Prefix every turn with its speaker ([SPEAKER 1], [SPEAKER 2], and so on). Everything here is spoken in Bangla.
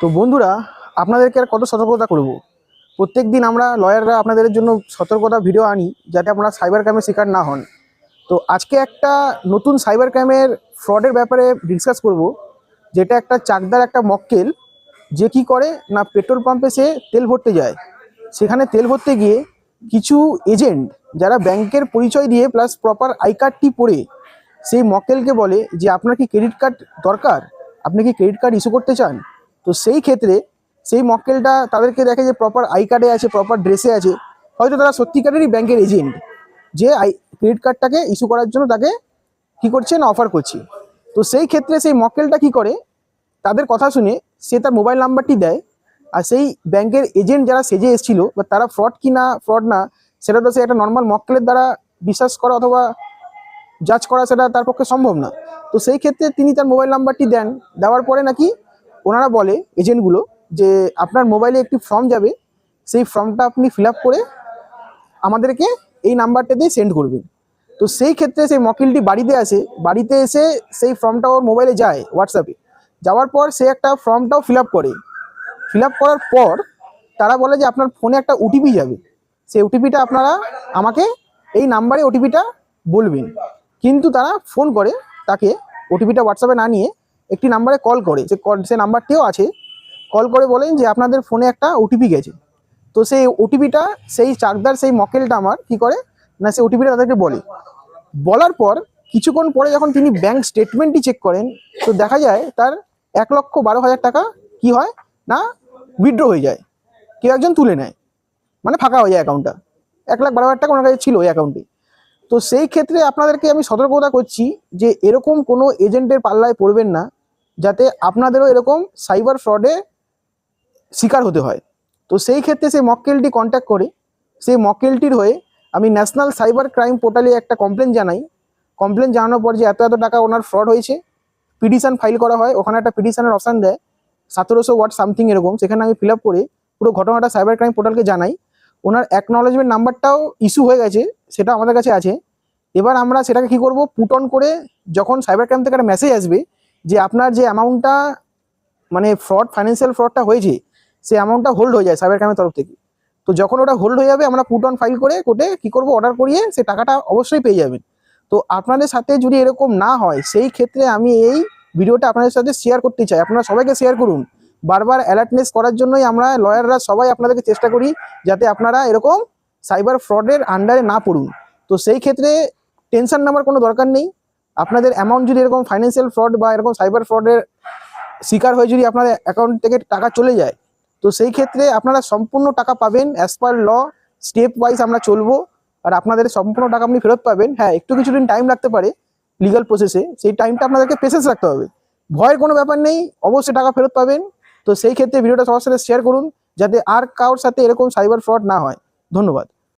[SPEAKER 1] তো বন্ধুরা, আপনাদেরকে আর কত সতর্কতা করব? প্রত্যেক দিন আমরা লয়াররা আপনাদের জন্য সতর্কতা ভিডিও আনি, যাতে আপনারা সাইবার ক্রাইমের শিকার না হন। তো আজকে একটা নতুন সাইবার ক্রাইমের ফ্রডের ব্যাপারে ডিসকাস করব, যেটা একটা চাকদার একটা মক্কেল, যে কি করে না পেট্রোল পাম্পে সে তেল ভরতে যায়। সেখানে তেল ভরতে গিয়ে কিছু এজেন্ট যারা ব্যাংকের পরিচয় দিয়ে প্লাস প্রপার আই কার্ডটি পড়ে, সেই মক্কেলকে বলে যে, আপনার কি ক্রেডিট কার্ড দরকার? আপনি কি ক্রেডিট কার্ড ইস্যু করতে চান? তো সেই ক্ষেত্রে সেই মক্কেলটা তাদেরকে দেখে যে প্রপার আই কার্ডে আছে প্রপার ড্রেসে আছে, হয়তো তারা সত্যিকারেরই ব্যাংকের এজেন্ট যে আই ক্রেডিট কার্ডটাকে ইস্যু করার জন্য তাকে কি করছে না অফার করছে। তো সেই ক্ষেত্রে সেই মক্কেলটা কি করে? তাদের কথা শুনে সে তার মোবাইল নাম্বারটি দেয় আর সেই ব্যাংকের এজেন্ট যারা সেজে এসেছিল বা তারা ফ্রড কি না ফ্রড না, সেটা তো সে একটা নর্মাল মক্কেলের দ্বারা বিশ্বাস করা অথবা জাজ করা সেটা তার পক্ষে সম্ভব না। তো সেই ক্ষেত্রে তিনি তার মোবাইল নাম্বারটি দেন, দেওয়ার পরে নাকি ওনারা বলে এজেন্টগুলো যে আপনার মোবাইলে একটি ফর্ম যাবে, সেই ফর্মটা আপনি ফিল করে আমাদেরকে এই নাম্বারটা দিয়ে সেন্ড করবেন। তো সেই ক্ষেত্রে সেই মকিলটি বাড়িতে আসে, বাড়িতে এসে সেই ফর্মটা ওর মোবাইলে যায় হোয়াটসঅ্যাপে যাওয়ার পর সে একটা ফর্মটাও ফিল করে। ফিল করার পর তারা বলে যে আপনার ফোনে একটা ওটিপি যাবে। সেই ওটিপিটা আপনারা আমাকে এই নাম্বারে ওটিপিটা বলবেন। কিন্তু তারা ফোন করে তাকে ওটিপিটা হোয়াটসঅ্যাপে না নিয়ে একটি নাম্বারে কল করে, যে সে নাম্বারটিও আছে। কল করে বলেন যে আপনাদের ফোনে একটা ওটিপি গেছে। তো সেই ওটিপিটা সেই চাকদার সেই মকেলটা আমার, কি করে? না, সেই ওটিপিটা তাদেরকে বলে। বলার পর, কিছুক্ষণ পরে যখন তিনি ব্যাংক স্টেটমেন্টটি চেক করেন, তো দেখা যায় তার এক লক্ষ বারো হাজার টাকা কি হয়? না উইথড্র হয়ে যায়। কেউ একজন তুলে নেয়। মানে ফাঁকা হয়ে যায় অ্যাকাউন্টটা এক লাখ বারো হাজার টাকা ওনার কাছে ছিল ওই অ্যাকাউন্টে তো সেই ক্ষেত্রে আপনাদেরকে আমি সতর্কতা করছি যে এরকম কোনো এজেন্টের পাল্লায় পড়বেন না। যাতে আপনাদেরও এরকম সাইবার ফ্রডে শিকার হতে হয়। তো সেই ক্ষেত্রে সেই মক্কেলটি কন্ট্যাক্ট করে। সেই মক্কেলটির হয়ে আমি ন্যাশনাল সাইবার ক্রাইম পোর্টালে একটা কমপ্লেন জানাই। কমপ্লেন জানানোর পর যে এত এত টাকা ওনার ফ্রড হয়েছে পিটিশান ফাইল করা হয়, ওখানে একটা পিটিশানের অপশান দেয়, সতেরোশো ওয়াট সামথিং এরকম, সেখানে আমি ফিল করে পুরো ঘটনাটা সাইবার ক্রাইম পোর্টালকে জানাই। ওনার অ্যাকনলেজমেন্ট নাম্বারটাও ইস্যু হয়ে গেছে, সেটা আমাদের কাছে আছে। এবার আমরা সেটাকে কি করব পুট অন করে যখন সাইবার ক্রাইম থেকে একটা মেসেজ আসবে যে আপনার যে অ্যামাউন্টটা মানে ফ্রড ফাইন্যান্সিয়াল ফ্রডটা হয়েছে, সেই অ্যামাউন্টটা হোল্ড হয়ে যায় সাইবার ক্রাইমের তরফ থেকে। তো যখন ওটা হোল্ড হয়ে যাবে, আমরা পুট অন ফাইল করে কোর্টে কি করব অর্ডার করিয়ে সে টাকাটা অবশ্যই পেয়ে যাবেন। তো আপনাদের সাথে যদি এরকম না হয়, সেই ক্ষেত্রে আমি এই ভিডিওটা আপনাদের সাথে শেয়ার করতে চাই। আপনারা সবাইকে শেয়ার করুন। বারবার অ্যালার্টনেস করার জন্যই আমরা লয়াররা সবাই আপনাদেরকে চেষ্টা করি যাতে আপনারা এরকম সাইবার ফ্রডের আন্ডারে না পড়ুন। তো সেই ক্ষেত্রে টেনশন নেওয়ার কোনো দরকার নেই। আপনাদের অ্যামাউন্ট যদি এরকম ফাইন্যান্সিয়াল ফ্রড বা এরকম সাইবার ফ্রডের শিকার হয়ে যদি আপনাদের অ্যাকাউন্ট থেকে টাকা চলে যায়, তো সেই ক্ষেত্রে আপনারা সম্পূর্ণ টাকা পাবেন অ্যাজ পার ল স্টেপ ওয়াইজ আমরা চলবো। আর আপনাদের সম্পূর্ণ টাকা আপনি ফেরত পাবেন। হ্যাঁ একটু কিছুদিন টাইম লাগতে পারে লিগাল প্রসেসে সেই টাইমটা আপনাদেরকে পেশেন্স রাখতে হবে। ভয়ের কোনো ব্যাপার নেই, অবশ্যই টাকা ফেরত পাবেন। তো সেই ক্ষেত্রে ভিডিওটা সবার সাথে শেয়ার করুন, যাতে আর কারোর সাথে এরকম সাইবার ফ্রড না হয়। ধন্যবাদ।